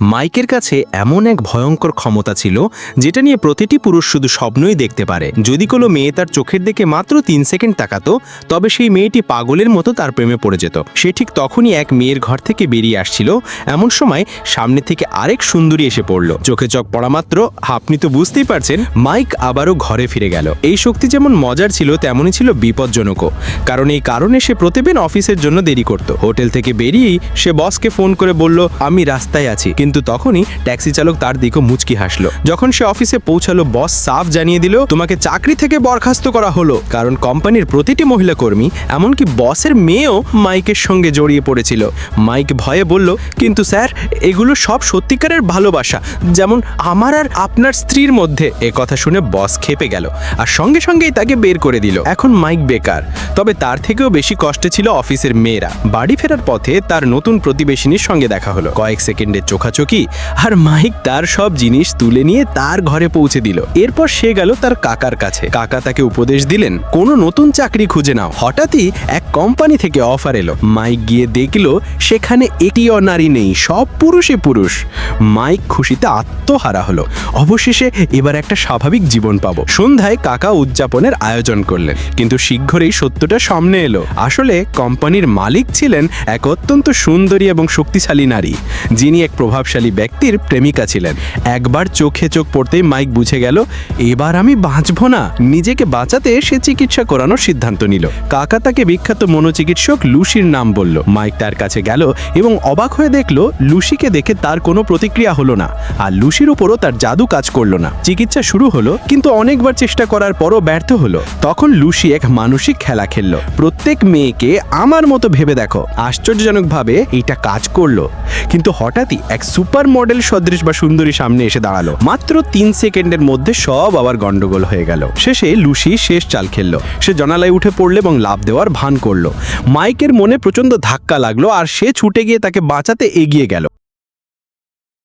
মাইকের কাছে এমন এক ভয়ঙ্কর ক্ষমতা ছিল, যেটা নিয়ে প্রতিটি পুরুষ শুধু স্বপ্নই দেখতে পারে। যদি কোনো মেয়ে তার চোখের দিকে মাত্র তিন সেকেন্ড তাকাতো, তবে সেই মেয়েটি পাগলের মতো তার প্রেমে পড়ে যেত। সে ঠিক তখনই এক মেয়ের ঘর থেকে বেরিয়ে আসছিল। এমন সময় সামনে থেকে আরেক সুন্দরী এসে পড়ল। চোখে চোখ পড়া মাত্র, আপনি তো বুঝতেই পারছেন, মাইক আবারও ঘরে ফিরে গেল। এই শক্তি যেমন মজার ছিল, তেমনই ছিল বিপজ্জনকও। কারণ এই কারণে সে প্রতিদিন অফিসের জন্য দেরি করত। হোটেল থেকে বেরিয়েই সে বসকে ফোন করে বলল, আমি রাস্তায় আছি। কিন্তু তখনই ট্যাক্সি চালক তার দিকে মুচকি হাসলো। যখন সে অফিসে পৌঁছালো, বস সাফ জানিয়ে দিল, তোমাকে চাকরি থেকে বরখাস্ত করা হলো। কারণ কোম্পানির প্রতিটি মহিলা কর্মী, এমনকি বসের মেয়েও মাইকের সঙ্গে জড়িয়ে পড়েছিল। মাইক ভয়ে বলল, কিন্তু স্যার, এগুলো সব সত্যিকারের ভালোবাসা। যেমন আমার আর আপনার স্ত্রীর মধ্যে। এ কথা শুনে বস খেপে গেল আর সঙ্গে সঙ্গেই তাকে বের করে দিল। এখন মাইক বেকার, তবে তার থেকেও বেশি কষ্টে ছিল অফিসের মেয়েরা। বাড়ি ফেরার পথে তার নতুন প্রতিবেশিনীর সঙ্গে দেখা হলো। কয়েক সেকেন্ডের চোখাচোখি আর মাইক তার সব জিনিস তুলে নিয়ে তার ঘরে পৌঁছে দিল। এরপর সে গেল তার কাকার কাছে। কাকা তাকে উপদেশ দিলেন, কোনো নতুন চাকরি খুঁজে নাও। হঠাৎই এক কোম্পানি থেকে অফার এলো। মাইক গিয়ে দেখল সেখানে একটিও নারী নেই, সব পুরুষই পুরুষ। মাইক খুশিতে আত্মহারা হলো। অবশেষে এবার একটা স্বাভাবিক জীবন পাবো। সন্ধ্যায় কাকা উদযাপনের আয়োজন করলেন, কিন্তু শীঘ্রই সত্যটা সামনে এলো। আসলে কোম্পানির মালিক ছিলেন এক অত্যন্ত সুন্দরী এবং শক্তিশালী নারী, যিনি এক প্রভাবশালী ব্যক্তির প্রেমিকা ছিলেন। একবার চোখে চোখ পড়তেই মাইক বুঝে গেল, এবার আমি বাঁচব না। নিজেকে বাঁচাতে সে চিকিৎসা করানোর সিদ্ধান্ত নিল। কাকা তাকে বিখ্যাত মনোচিকিৎসক লুসির নাম বলল। মাইক তার কাছে গেল এবং অবাক হয়ে দেখল, লুসিকে দেখে তার কোনো প্রতিক্রিয়া হলো না আর লুসির উপরও তার জাদু কাজ করল না। চিকিৎসা শুরু হলো, কিন্তু অনেকবার চেষ্টা করার পরও ব্যর্থ হলো। তখন লুসি এক মানসিক খেলা খেললো, প্রত্যেক মেয়েকে আমার মতো ভেবে দেখো। আশ্চর্যজনকভাবে এইটা কাজ করল। কিন্তু হঠাৎই এক সুপার মডেল সদৃশ বা সুন্দরী সামনে এসে দাঁড়াল। মাত্র তিন সেকেন্ডের মধ্যে সব আবার গন্ডগোল হয়ে গেল। শেষে লুসি শেষ চাল খেলল। সে জনালায় উঠে পড়ল এবং লাভ দেওয়ার ভান করল। মাইকের মনে প্রচণ্ড ধাক্কা লাগল আর সে ছুটে গিয়ে তাকে বাঁচাতে এগিয়ে গেল।